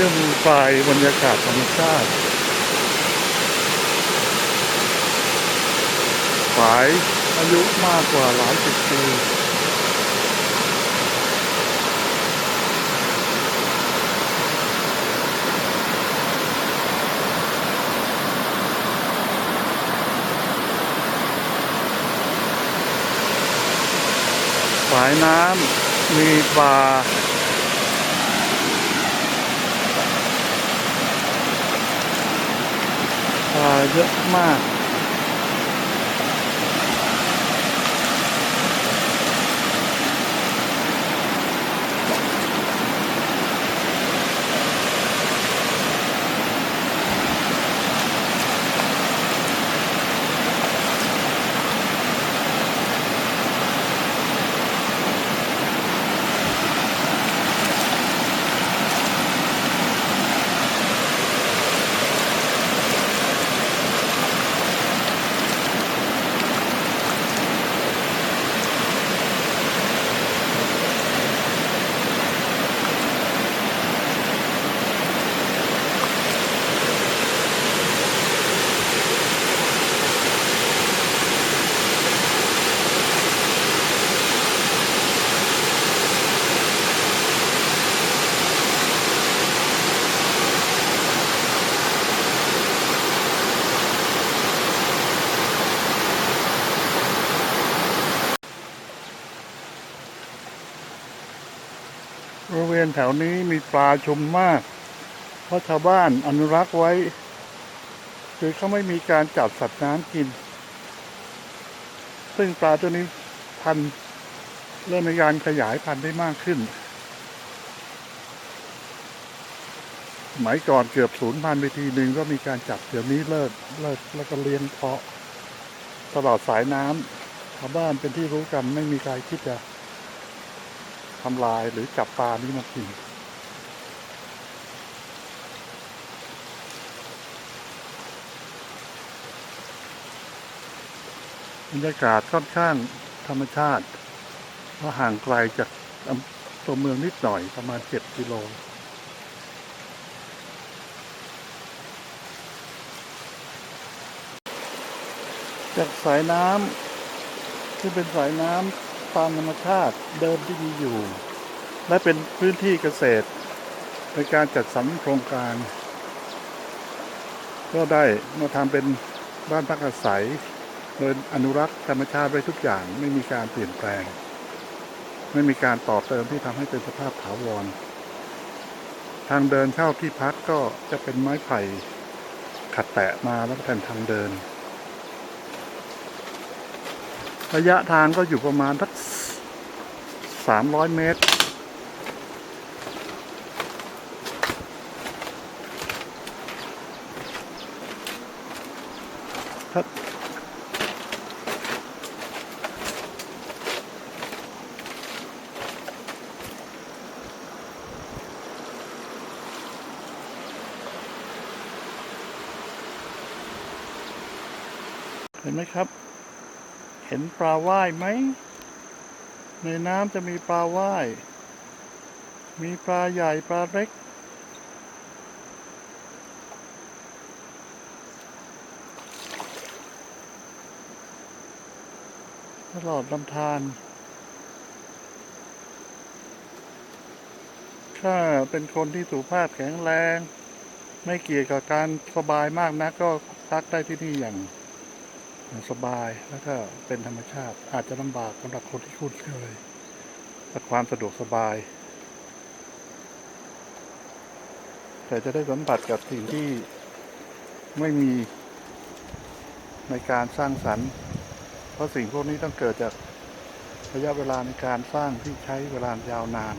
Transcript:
ที่ยวปลายบรรยากาศธรรมชาติฝายอายุมากกว่าหลายสิบปีฝายน้ำมีปลา ปลา เยอะมาก บริเวณแถวนี้มีปลาชุมมาก เพราะชาวบ้านอนุรักษ์ไว้ คือเขาไม่มีการจับสัตว์น้ำกิน ซึ่งปลาตัวนี้พันเริ่มมีการขยายพันธุ์ได้มากขึ้นสมัยก่อนเกือบศูนย์พันไปทีหนึ่งก็มีการจับเดี๋ยวนี้เลิกเลิกแล้วก็เลี้ยงเพาะตลอดสายน้ำชาวบ้านเป็นที่รู้กันไม่มีใครคิดจะ ทำลายหรือจับปลานี้มากินบรรยากาศค่อนข้างธรรมชาติเพราะห่างไกลจากตัวเมืองนิดหน่อยประมาณเจ็ดกิโลจากสายน้ำที่เป็นสายน้ำ ตามธรรมชาติเดิมที่มีอยู่ และเป็นพื้นที่เกษตรในการจัดสรรโครงการ ก็ได้มาทำเป็นบ้านพักอาศัย โดยอนุรักษ์ธรรมชาติไว้ทุกอย่างไม่มีการเปลี่ยนแปลง ไม่มีการต่อเติมที่ทำให้เป็นสภาพถาวร ทางเดินเข้าที่พักก็จะเป็นไม้ไผ่ขัดแตะมาแล้วก็แทนทางเดิน ระยะทางก็อยู่ประมาณสักสามร้อยเมตร ครับเห็นไหมครับ เห็นปลาว่ายไหม ในน้ำจะมีปลาว่าย มีปลาใหญ่ปลาเล็ก ตลอดลำธารถ้าเป็นคนที่สุภาพแข็งแรง ไม่เกี่ยวกับการสบายมากนักก็พักได้ที่นี่อย่าง สบายแล้วก็เป็นธรรมชาติ อาจจะลำบากสำหรับคนที่คุ้นเคยแต่ความสะดวกสบาย แต่จะได้สัมผัสกับสิ่งที่ไม่มีในการสร้างสรรค์ เพราะสิ่งพวกนี้ต้องเกิดจากระยะเวลาในการสร้างที่ใช้เวลายาวนาน